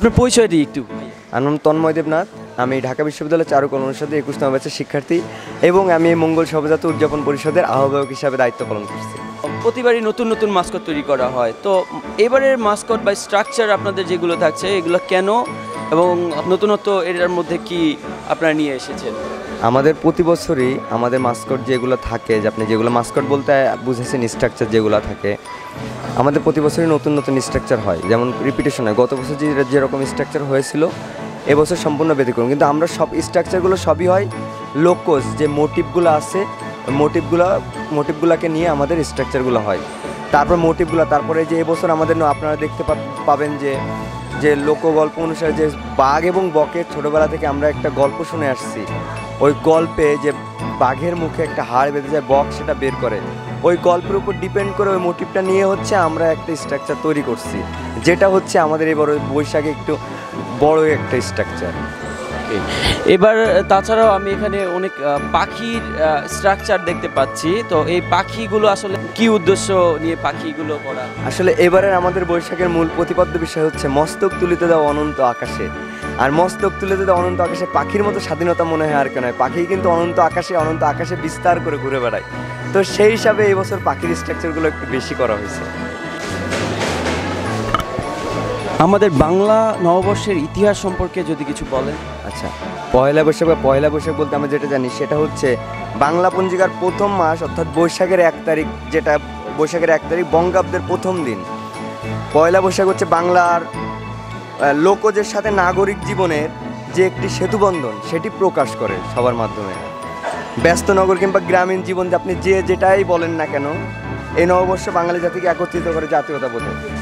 আপনার পরিচয় দিই একটু। আমার নাম তন্ময় দেবনাথ। আমি ঢাকা বিশ্ববিদ্যালয়ের চারুকলা অনুষদে একুশতম ব্যাচের শিক্ষার্থী এবং আমি এই মঙ্গল শোভাযাত্রা উদযাপন পরিষদের আহ্বায়ক হিসাবে দায়িত্ব পালন করছি। প্রতিবারই নতুন নতুন মাস্কট তৈরি করা হয়। তো এবারের মাস্কট বা স্ট্রাকচার আপনাদের যেগুলো থাকছে এগুলো কেন এবং নতুনত্ব এটার মধ্যে কি আপনারা নিয়ে এসেছেন? আমাদের প্রতি বছরই আমাদের মাস্কট যেগুলো থাকে যে আপনি যেগুলো মাস্কট বলতে বুঝেছেন স্ট্রাকচার যেগুলো থাকে আমাদের প্রতি বছরই নতুন নতুন স্ট্রাকচার হয়, যেমন রিপিটেশন হয়। গত বছর যে যেরকম স্ট্রাকচার হয়েছিল এবছর সম্পূর্ণ ব্যতিক্রম। কিন্তু আমরা সব স্ট্রাকচারগুলো সবই হয় লোকোজ যে মোটিভগুলো আছে মোটিভগুলো মোটিভগুলোকে নিয়ে আমাদের স্ট্রাকচারগুলো হয়। তারপর মোটিভগুলো তারপরে যে এবছর আমাদের আপনারা দেখতে পাবেন যে যে লোকগল্প অনুসারে যে বাঘ এবং বকের ছোটোবেলা থেকে আমরা একটা গল্প শুনে আসছি। ওই গল্পে যে বাঘের মুখে একটা হাড় বেঁধে যায়, বক সেটা বের করে। ওই গল্পের উপর ডিপেন্ড করে ওই মোটিভটা নিয়ে হচ্ছে আমরা একটা স্ট্রাকচার তৈরি করছি। যেটা হচ্ছে আমাদের এবার ওই বৈশাখে একটু বড় একটা স্ট্রাকচার এবার তাছাড়াও আমি এখানে অনেক পাখির স্ট্রাকচার দেখতে পাচ্ছি। তো এই পাখিগুলো আসলে কি উদ্দেশ্য নিয়ে পাখিগুলো করা? আসলে এবারের আমাদের বৈশাখের মূল প্রতিপাদ্য বিষয় হচ্ছে মস্তক তুলিতে দেওয়া অনন্ত আকাশে। আর মস্তক তুলে দেওয়া অনন্ত আকাশে পাখির মতো স্বাধীনতা মনে হয় আর কেন পাখি কিন্তু অনন্ত আকাশে অনন্ত আকাশে বিস্তার করে ঘুরে বেড়ায়। তো সেই হিসাবে এই বছর পাখির স্ট্রাকচারগুলো একটু বেশি করা হয়েছে। আমাদের বাংলা নববর্ষের ইতিহাস সম্পর্কে যদি কিছু বলেন। আচ্ছা পয়লা বৈশাখ বা পয়লা বৈশাখ বলতে আমরা যেটা জানি সেটা হচ্ছে বাংলা পঞ্জিকার প্রথম মাস অর্থাৎ বৈশাখের এক তারিখ যেটা বৈশাখের এক তারিখ বঙ্গাব্দের প্রথম দিন। পয়লা বৈশাখ হচ্ছে বাংলার লোকজের সাথে নাগরিক জীবনের যে একটি সেতুবন্ধন সেটি প্রকাশ করে সবার মাধ্যমে। ব্যস্ত নগর কিংবা গ্রামীণ জীবন আপনি যে যেটাই বলেন না কেন এই নববর্ষ বাঙালি জাতিকে একত্রিত করে জাতীয়তা বোধে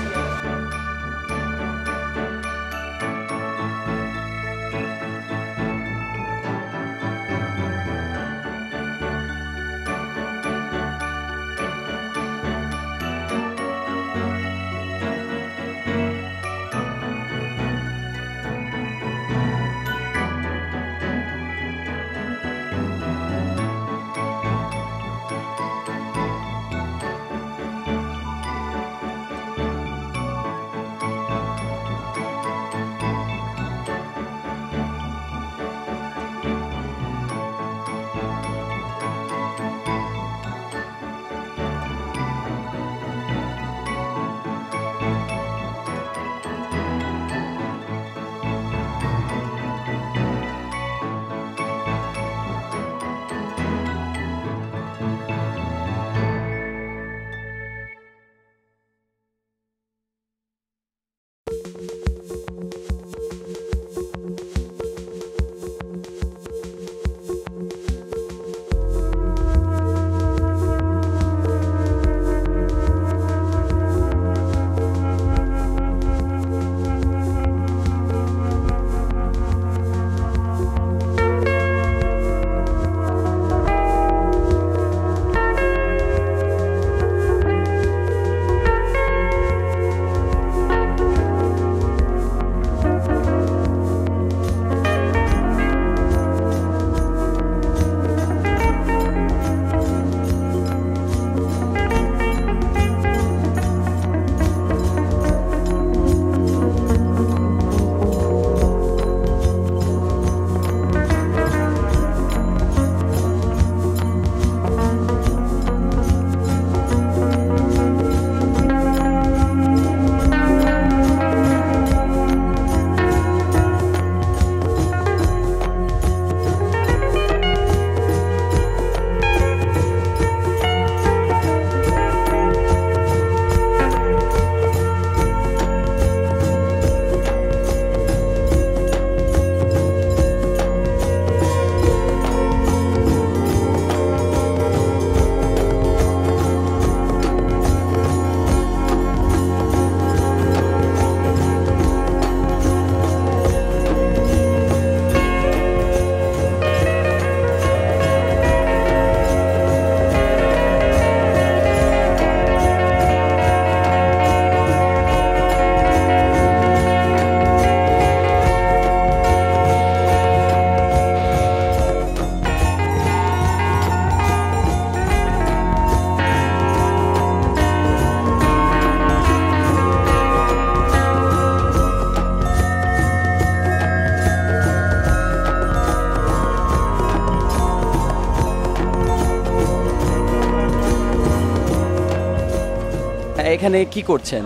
এখানে কি করছেন?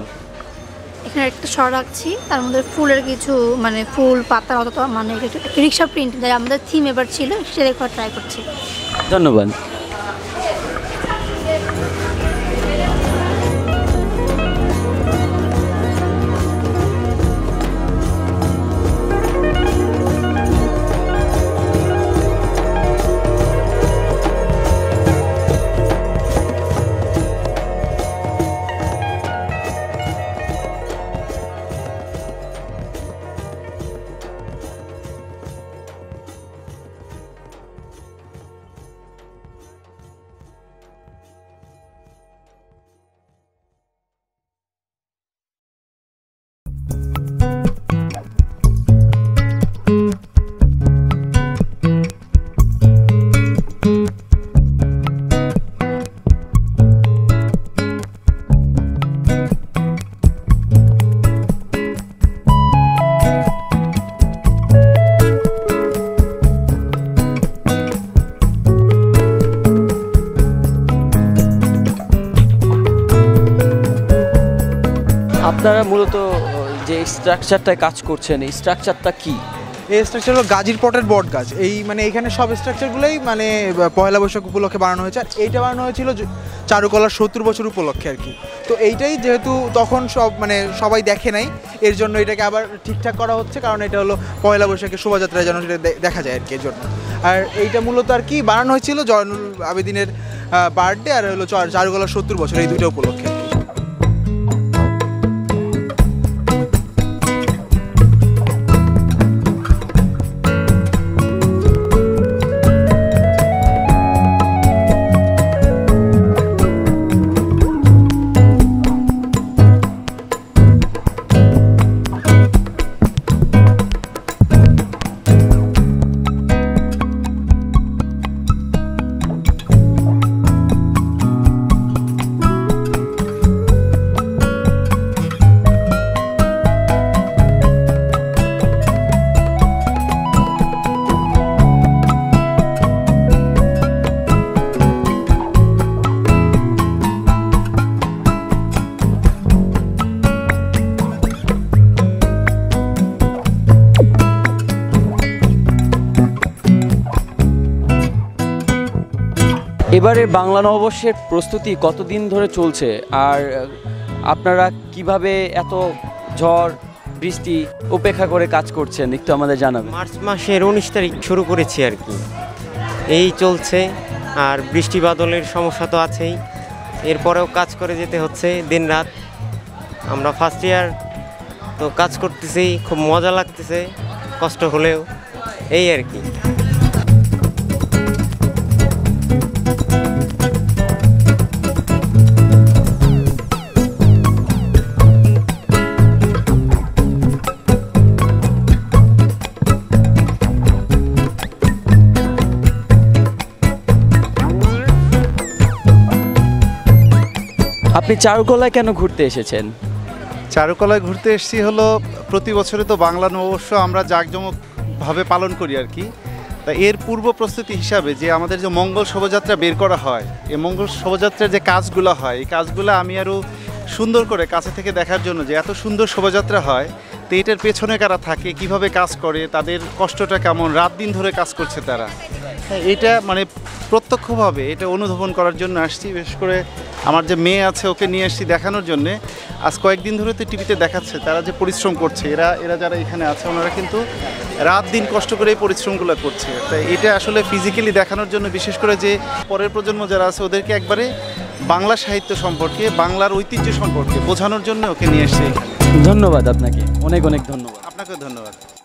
এখানে একটা শর রাখছি তার মধ্যে ফুলের কিছু মানে ফুল পাতা অত মানে রিক্সা প্রিন্ট আমাদের থিম এবার ছিল সেটা ট্রাই করছি। ধন্যবাদ। আপনারা মূলত যে স্ট্রাকচারটায় কাজ করছেন, এই স্ট্রাকচারটা কি? এই স্ট্রাকচার হলো গাজীর পটের বট গাছ। এই মানে এখানে সব স্ট্রাকচারগুলোই মানে পয়লা বৈশাখ উপলক্ষে বানানো হয়েছে। আর এইটা বানানো হয়েছিল চারুকলার সত্তর বছর উপলক্ষে আর কি। তো এইটাই যেহেতু তখন সব মানে সবাই দেখে নাই, এর জন্য এটাকে আবার ঠিকঠাক করা হচ্ছে, কারণ এটা হলো পয়লা বৈশাখে শোভাযাত্রায় যেন সেটা দেখা যায় আর কি এর জন্য। আর এইটা মূলত আর কি বানানো হয়েছিল জয়নুল আবেদিনের বার্থডে আর হলো চার- চারুকলার সত্তর বছর, এই দুইটা উপলক্ষে। এবারে বাংলা নববর্ষের প্রস্তুতি কতদিন ধরে চলছে? আর আপনারা কীভাবে এত ঝড়, বৃষ্টি উপেক্ষা করে কাজ করছেন? একটু আমাদের জানাবেন। মার্চ মাসের উনিশ তারিখ শুরু করেছি আর কি। এই চলছে, আর বৃষ্টি বাদলের সমস্যা তো আছেই। এরপরেও কাজ করে যেতে হচ্ছে দিন রাত আমরা ফার্স্ট ইয়ার তো কাজ করতেছি, খুব মজা লাগতেছে, কষ্ট হলেও। এই আর কি। আপনি চারুকলায় কেন ঘুরতে এসেছেন? চারুকলায় ঘুরতে এসেছি হলো, প্রতি বছরে তো বাংলা নববর্ষ আমরা জাঁকজমকভাবে পালন করি আর কি। তা এর পূর্ব প্রস্তুতি হিসাবে যে আমাদের যে মঙ্গল শোভাযাত্রা বের করা হয়, এই মঙ্গল শোভাযাত্রার যে কাজগুলো হয়, এই কাজগুলো আমি আরও সুন্দর করে কাছে থেকে দেখার জন্য যে এত সুন্দর শোভাযাত্রা হয় তো এটার পেছনে কারা থাকে কীভাবে কাজ করে তাদের কষ্টটা কেমন রাত দিন ধরে কাজ করছে তারা? হ্যাঁ, এটা মানে প্রত্যক্ষভাবে এটা অনুধাবন করার জন্য আসছি বিশেষ করে আমার যে মেয়ে আছে ওকে নিয়ে আসছি দেখানোর জন্য। আজ কয়েকদিন ধরে তো টিভিতে দেখাচ্ছে তারা যে পরিশ্রম করছে এরা এরা যারা এখানে আছে ওনারা কিন্তু রাত দিন কষ্ট করে এই পরিশ্রমগুলো করছে। তাই এটা আসলে ফিজিক্যালি দেখানোর জন্য বিশেষ করে যে পরের প্রজন্ম যারা আছে ওদেরকে একবারে বাংলা সাহিত্য সম্পর্কে বাংলার ঐতিহ্য সম্পর্কে বোঝানোর জন্য ওকে নিয়ে এসছে এখানে। ধন্যবাদ আপনাকে অনেক অনেক ধন্যবাদ। আপনাকে ধন্যবাদ।